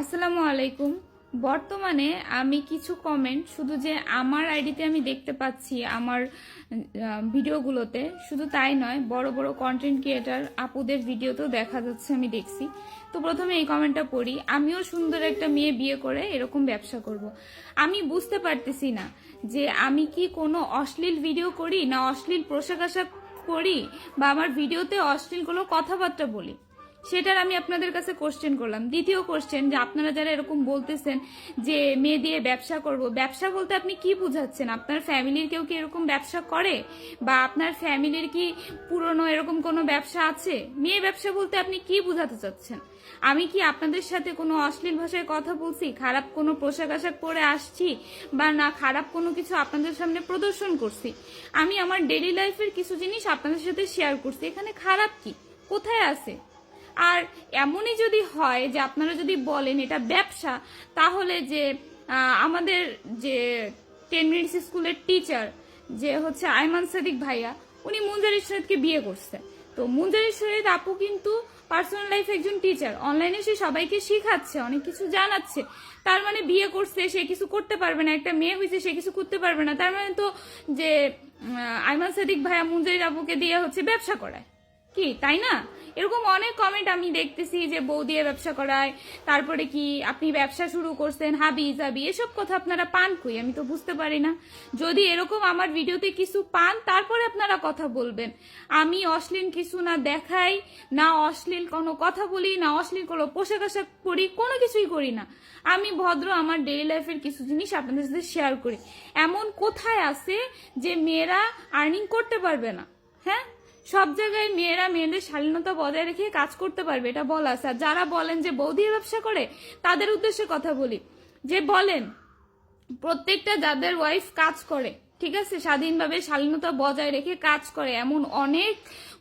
আসসালামু আলাইকুম। বর্তমানে আমি কিছু কমেন্ট শুধু যে আমার আইডিতে আমি দেখতে পাচ্ছি আমার ভিডিওগুলোতে, শুধু তাই নয়, বড় বড় কন্টেন্ট ক্রিয়েটার আপুদের ভিডিওতেও দেখা যাচ্ছে, আমি দেখছি। তো প্রথমে এই কমেন্টটা পড়ি, আমিও সুন্দর একটা মেয়ে বিয়ে করে এরকম ব্যবসা করব। আমি বুঝতে পারতেছি না যে আমি কি কোনো অশ্লীল ভিডিও করি, না অশ্লীল পোশাক আশাক করি বা আমার ভিডিওতে অশ্লীল কোনো কথাবার্তা বলি। সেটার আমি আপনাদের কাছে কোশ্চেন করলাম। দ্বিতীয় কোশ্চেন যে আপনারা যারা এরকম বলতেছেন যে মেয়ে দিয়ে ব্যবসা করব, ব্যবসা বলতে আপনি কি বুঝাচ্ছেন? আপনার ফ্যামিলির কেউ কি এরকম ব্যবসা করে? বা আপনার ফ্যামিলির কি পুরনো এরকম কোনো ব্যবসা আছে? মেয়ে ব্যবসা বলতে আপনি কি বুঝাতে চাচ্ছেন? আমি কি আপনাদের সাথে কোনো অশ্লীল ভাষায় কথা বলছি? খারাপ কোনো পোশাক আশাক পরে আসছি? বা না, খারাপ কোনো কিছু আপনাদের সামনে প্রদর্শন করছি? আমি আমার ডেলি লাইফের কিছু জিনিস আপনাদের সাথে শেয়ার করছি। এখানে খারাপ কি? কোথায় আছে? আর এমনই যদি হয় যে আপনারা যদি বলেন এটা ব্যবসা, তাহলে যে আমাদের যে টেন মিনিটস স্কুলের টিচার যে হচ্ছে আইমান সাদিক ভাইয়া, উনি মুনজারি শহীদকে বিয়ে করছে। তো মুনজারি শহীদ আপু কিন্তু পার্সোনাল লাইফ একজন টিচার অনলাইনে সে সবাইকে শিখাচ্ছে, অনেক কিছু জানাচ্ছে। তার মানে বিয়ে করছে, সে কিছু করতে পারবে না। একটা মেয়ে হয়েছে, সে কিছু করতে পারবে না। তার মানে তো যে আইমান সাদিক ভাইয়া মুনজারি আপুকে দিয়ে হচ্ছে ব্যবসা করায়। কি, তাই না? এরকম অনেক কমেন্ট আমি দেখতেছি যে বউ দিয়ে ব্যবসা করায়, তারপরে কি আপনি ব্যবসা শুরু করছেন, হাবি জাবি, এসব কথা আপনারা পান কই? আমি তো বুঝতে পারি না। যদি এরকম আমার ভিডিওতে কিছু পান, তারপরে আপনারা কথা বলবেন। আমি অশ্লীল কিছু না দেখাই, না অশ্লীল কোনো কথা বলি, না অশ্লীল কোনো পোশাক আশাক করি কোনো কিছুই করি না। আমি ভদ্র আমার ডেইলি লাইফের কিছু জিনিস আপনাদের সাথে শেয়ার করি। এমন কোথায় আছে যে মেয়েরা আর্নিং করতে পারবে না? হ্যাঁ? সব জায়গায় মেয়েরা মেয়েদের শালীনতা বজায় রেখে কাজ করতে পারবে, এটা বলা আছে। আর যারা বলেন যে বৌদি ব্যবসা করে, তাদের উদ্দেশ্যে কথা বলি। যে বলেন, প্রত্যেকটা যাদের ওয়াইফ কাজ করে, ঠিক আছে, স্বাধীনভাবে শালীনতা বজায় রেখে কাজ করে, এমন অনেক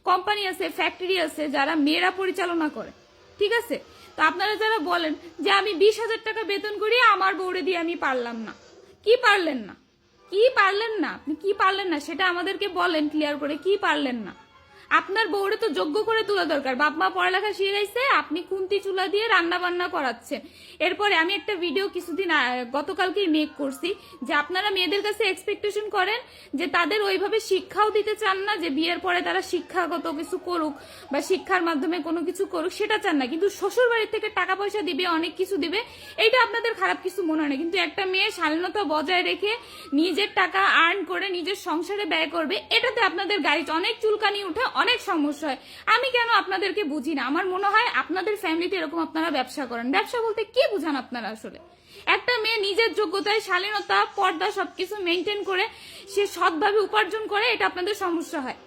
কোম্পানি আছে ফ্যাক্টরি আছে, যারা মেয়েরা পরিচালনা করে, ঠিক আছে? তো আপনারা যারা বলেন যে আমি বিশ হাজার টাকা বেতন করি আমার বউরে দিয়ে আমি পারলাম না, কি পারলেন না? কি পারলেন না? আপনি কি পারলেন না? সেটা আমাদেরকে বলেন ক্লিয়ার করে, কি পারলেন না? আপনার বউরে তো যোগ্য করে তোলা দরকার। বাপ মা পড়ালেখা শিখাইছে আপনি কুন্তি চুলা দিয়ে রান্না বান্না করাচ্ছেন। এরপরে আমি একটা ভিডিও কিছুদিন গতকালকেই মেক করছি, যে আপনারা মেয়েদের কাছে এক্সপেকটেশন করেন যে তাদের ওইভাবে শিক্ষাও দিতে চান না, যে বিয়ের পরে তারা শিক্ষাগত কিছু করুক বা শিক্ষার মাধ্যমে কোনো কিছু করুক, সেটা চান না। কিন্তু শ্বশুর বাড়ির থেকে টাকা পয়সা দিবে, অনেক কিছু দিবে, এইটা আপনাদের খারাপ কিছু মনে হয় না। কিন্তু একটা মেয়ে শালীনতা বজায় রেখে নিজের টাকা আর্ন করে নিজের সংসারে ব্যয় করবে, এটাতে আপনাদের গাড়ি অনেক চুলকানি উঠে অনেক সমস্যা হয়। আমি কেন আপনাদেরকে বুঝি না? আমার মনে হয় আপনাদের ফ্যামিলিতে এরকম আপনারা ব্যবসা করেন। ব্যবসা বলতে কি বুঝান আপনারা আসলে? একটা মেয়ে নিজের যোগ্যতায়, শালীনতা, পর্দা সবকিছু মেনটেন করে সে সৎভাবে উপার্জন করে, এটা আপনাদের সমস্যা হয়।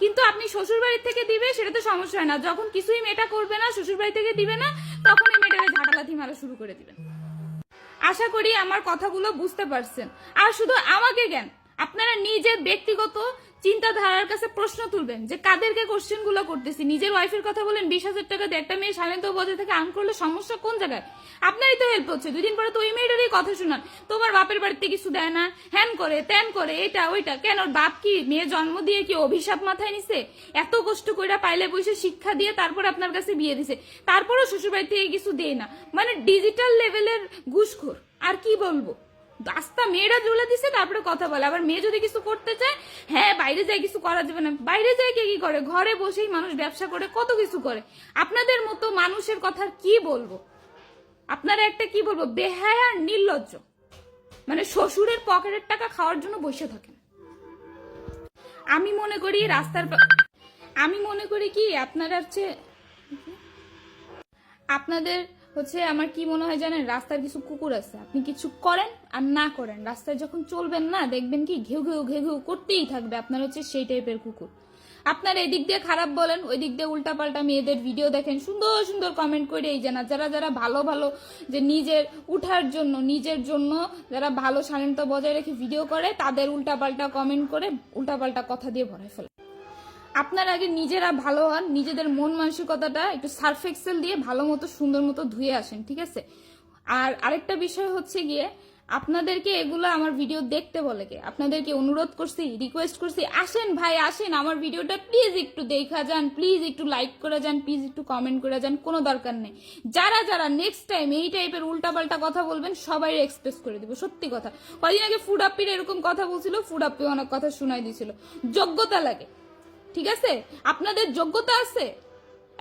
কিন্তু আপনি শ্বশুর বাড়ি থেকে দিবে, সেটা তো সমস্যা হয় না। যখন কিছুই মেয়েটা করবে না শ্বশুর বাড়ি থেকে দিবে না, তখন তখনই মেয়েটাকে ঝাঁটালাথি মারা শুরু করে দিবেন। আশা করি আমার কথাগুলো বুঝতে পারছেন। আর শুধু আমাকে জ্ঞান আপনারা নিজের ব্যক্তিগত চিন্তাধারার কাছে প্রশ্ন তুলবেন যে কাদেরকে কোশ্চেনগুলো করতেছি? নিজের ওয়াইফের কথা বলেন, বিশ হাজার টাকা দিয়ে একটা মেয়ে সালেন তো বজায় থেকে আর্ন করলে সমস্যা কোন জায়গায়? আপনারই তো হেল্প হচ্ছে। দুদিন পরে তো ওই মেয়েটারই কথা শোনান। তোমার বাপের বাড়িতে কিছু দেয় না। হ্যান করে, ত্যান করে, এটা, ওইটা। কেন বাপ কি মেয়ে জন্ম দিয়ে কি অভিশাপ মাথায় নিছে? এত কষ্ট কইরা পাইলে বসে শিক্ষা দিয়ে তারপর আপনার কাছে বিয়ে দিছে। তারপরও শ্বশুর বাড়ি থেকে কিছু দেয় না। মানে ডিজিটাল লেভেলের ঘুষখোর। আর কি বলব? রাস্তা মেয়েরা জুলে দিছে, তারপরে কথা বলে। আবার মেয়ে যদি কিছু করতে চায় হ্যাঁ বাইরে যায় কিছু করা যাবে না। বাইরে যায় কে কি করে? ঘরে বসেই মানুষ ব্যবসা করে, কত কিছু করে। আপনাদের মতো মানুষের কথা কি বলব? আপনারা একটা কি বলব? বেহায় আর নির্লজ্জ। মানে শ্বশুরের পকেটের টাকা খাওয়ার জন্য বসে থাকেন। আমি মনে করি রাস্তার আমি মনে করি কি, আপনারা হচ্ছে আপনাদের হচ্ছে আমার কি মনে হয় জানেন, রাস্তার কিছু কুকুর আছে, আপনি কিছু করেন আর না করেন, রাস্তায় যখন চলবেন না, দেখবেন কি ঘেউ ঘেউ ঘেউ ঘেউ করতেই থাকবে, আপনার হচ্ছে সেই টাইপের কুকুর। আপনার এদিক দিয়ে খারাপ বলেন ওই দিক দিয়ে উল্টাপাল্টা মেয়েদের ভিডিও দেখেন, সুন্দর সুন্দর কমেন্ট করে এই যে না, যারা যারা ভালো ভালো যে নিজের উঠার জন্য, নিজের জন্য যারা ভালো শালীনতা বজায় রেখে ভিডিও করে, তাদের উল্টাপাল্টা কমেন্ট করে উল্টাপাল্টা কথা দিয়ে ভরায় ফেলে। আপনার আগে নিজেরা ভালো হন, নিজেদের মন মানসিকতাটা একটু সার্ফ এক্সেল দিয়ে ভালো মতো, সুন্দর মতো ধুয়ে আসেন, ঠিক আছে? আর আরেকটা বিষয় হচ্ছে গিয়ে, আপনাদেরকে এগুলো আমার ভিডিও দেখতে বলে কে? আপনাদেরকে অনুরোধ করছি রিকোয়েস্ট করছি, আসেন ভাই, আসেন, আমার ভিডিওটা প্লিজ একটু দেখা যান প্লিজ একটু লাইক করে যান প্লিজ একটু কমেন্ট করে যান, কোনো দরকার নেই। যারা যারা নেক্সট টাইম এই টাইপের উল্টাপাল্টা কথা বলবেন, সবাই এক্সপ্রেস করে দেবো, সত্যি কথা। কদিন আগে ফুড আপ্পির এরকম কথা বলছিল ফুড আপ্পি অনেক কথা শোনাই দিছিল। যোগ্যতা লাগে। ঠিক আছে? আপনাদের যোগ্যতা আছে।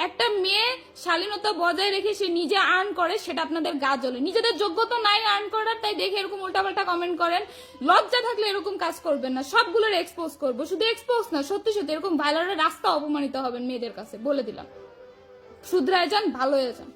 একটা মেয়ে শালীনতা বজায় রেখে সে নিজে আর্ন করে, সেটা আপনাদের গা জ্বলে। নিজেদের যোগ্যতা নাই আর্ন করার, তাই দেখে এরকম উল্টাপাল্টা কমেন্ট করেন। লজ্জা থাকলে এরকম কাজ করবেন না। সবগুলোর এক্সপোজ করব। শুধু এক্সপোজ না, সত্যি সত্যি এরকম ভাইলারের রাস্তা অপমানিত হবেন মেয়েদের কাছে, বলে দিলাম। শুধরায় যান, ভালো হয়ে যান।